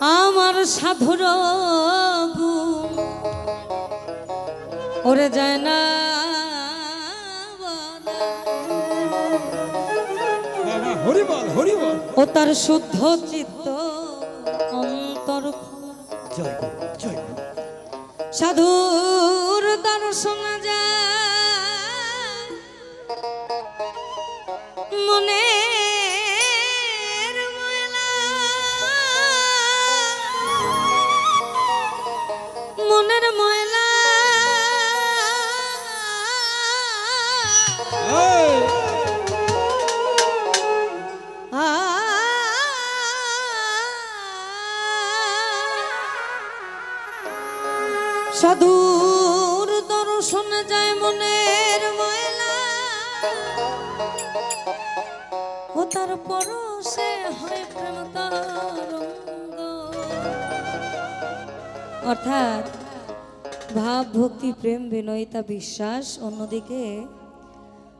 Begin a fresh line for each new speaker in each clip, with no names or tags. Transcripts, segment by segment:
আমার সাধুর ওরে যায় না
হরিবল হরিবল।
ও তার শুদ্ধ চিত্ত অন্তর সাধুর দর্শন যায়। তার সে হয় প্রেম অর্থাৎ ভাব, ভক্তি, প্রেম, বিনয়িতা, বিশ্বাস, অন্যদিকে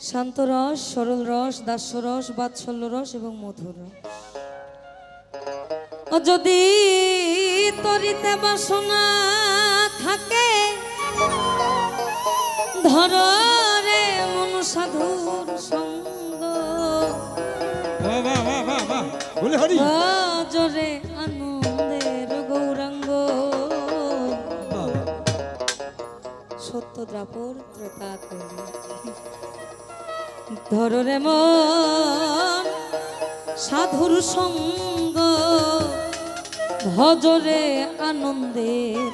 শান্তরস সরল রস দাস্যরস বাৎসল্য রস এবং মধুর যদি তরিতে বাসনা থাকে, ধরা
বাড়ি
জরে আনন্দের গৌরাঙ্গ। সত্য দ্রাপর ত্রেতা করি ধর রে মন, সাধুর সঙ্গ, ভজরে আনন্দের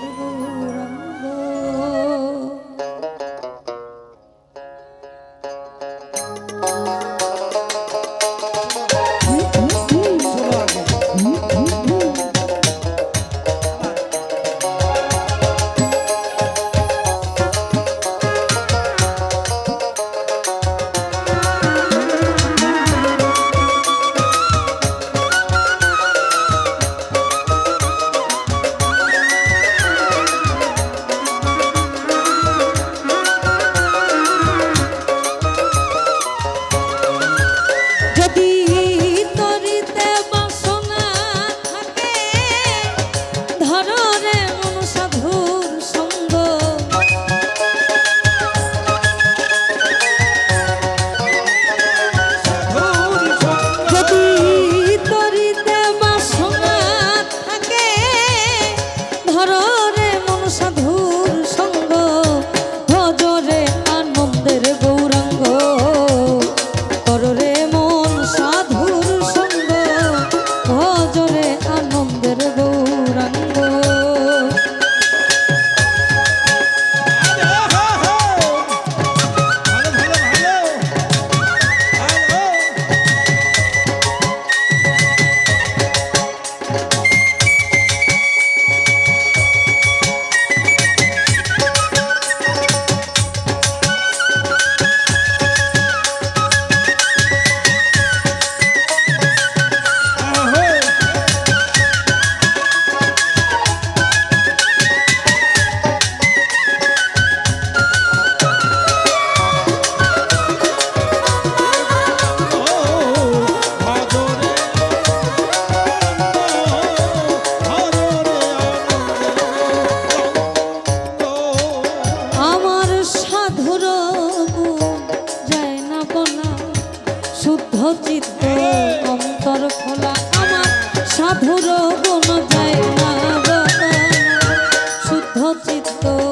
চিত্ত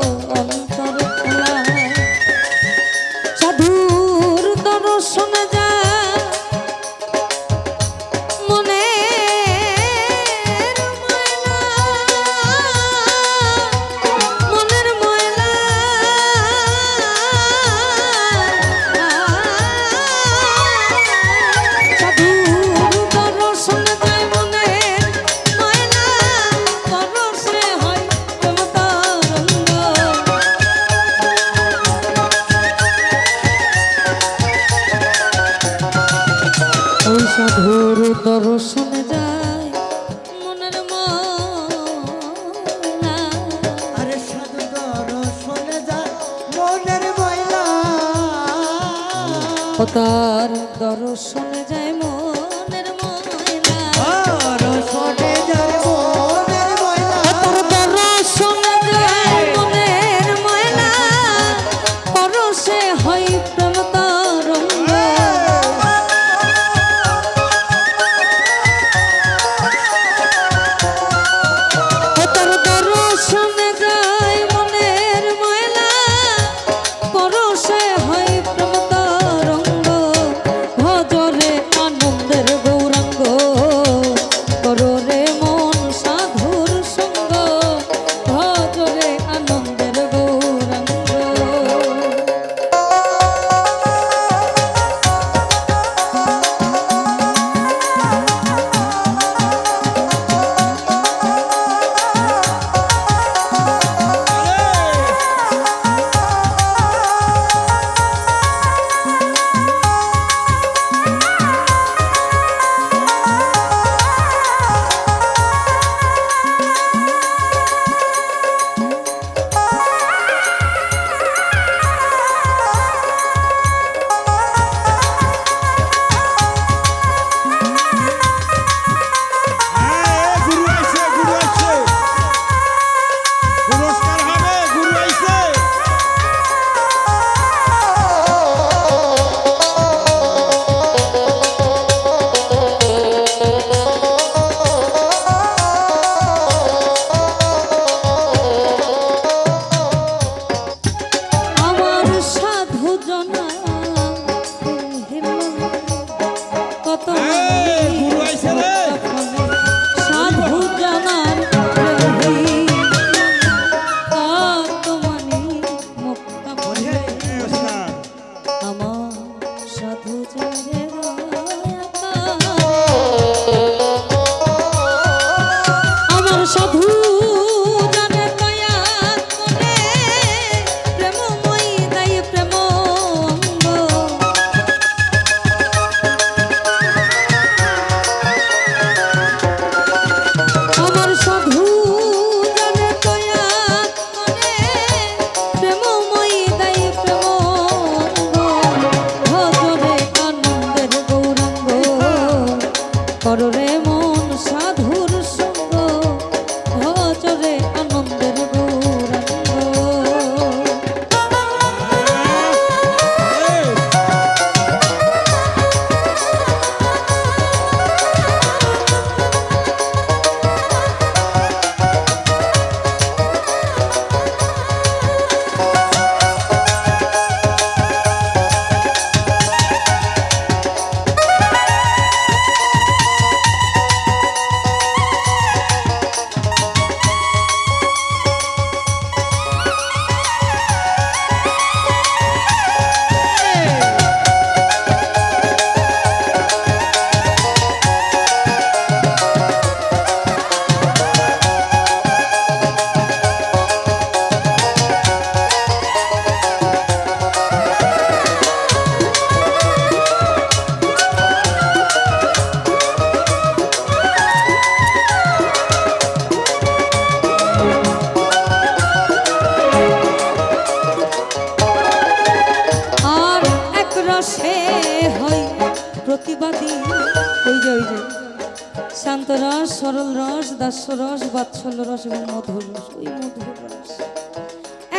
রস, সরল রস, দাস্য রস, বাৎসল্য রস এবং মধুর রস ওই মধুর রস।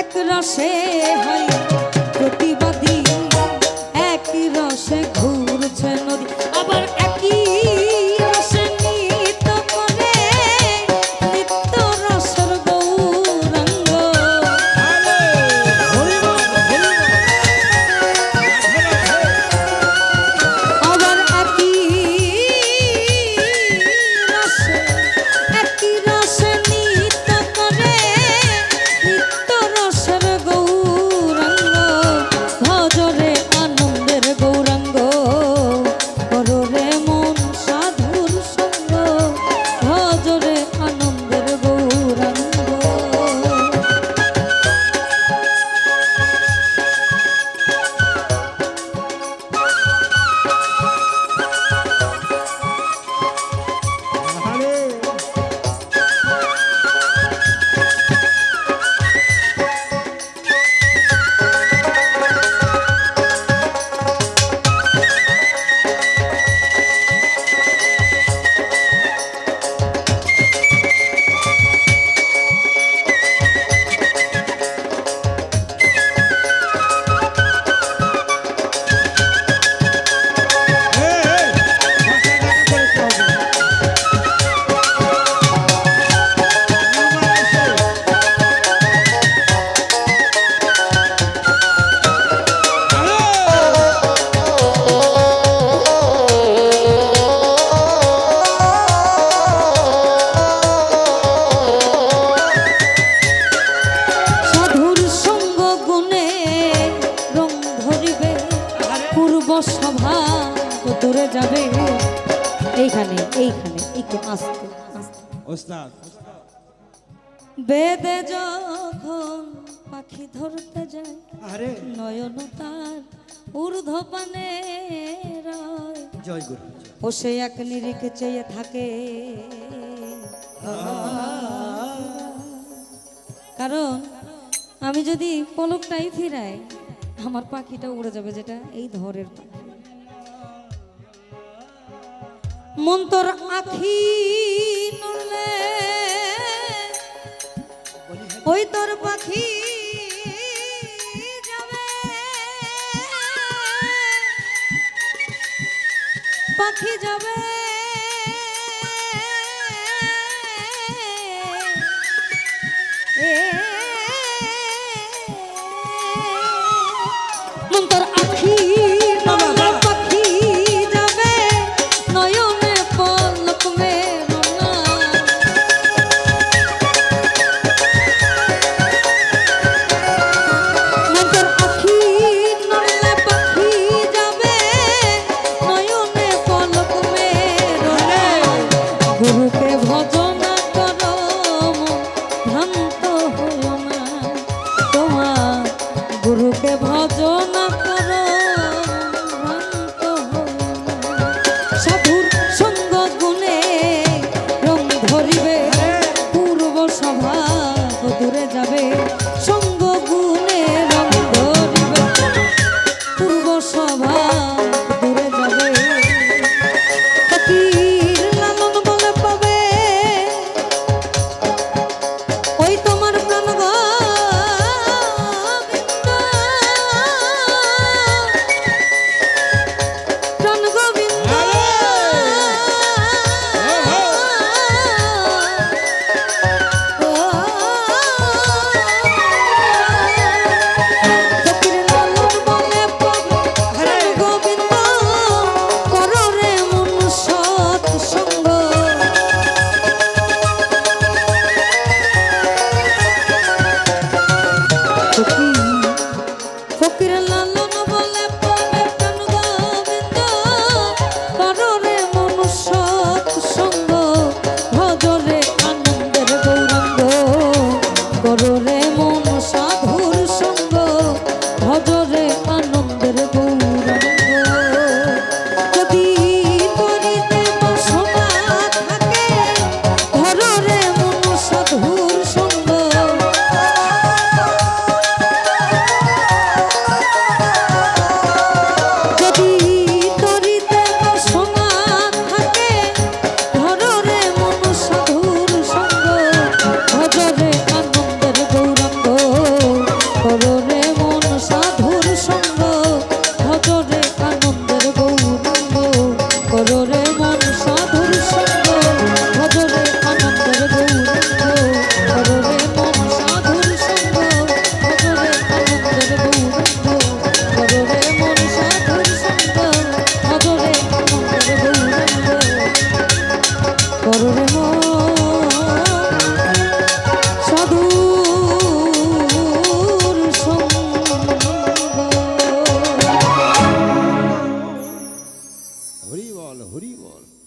এক রসে হয় প্রতিবাদী, এক রসে ঘুরছে নদী। বেদে যখন পাখি ধরতে যায়
আরে।
নয়ন তার ঊর্ধ্ব পানে
জয় গুরু
ও সে এক নিরিখে চেয়ে থাকে। কারণ আমি যদি পলকটাই ফিরাই আমার পাখিটা উড়ে যাবে যেটা এই ধরের পাখি। মন তোর আখি নড়লে ওই তোর পাখি যাবে। পাখি যাবে। মন্তর ফকির লাল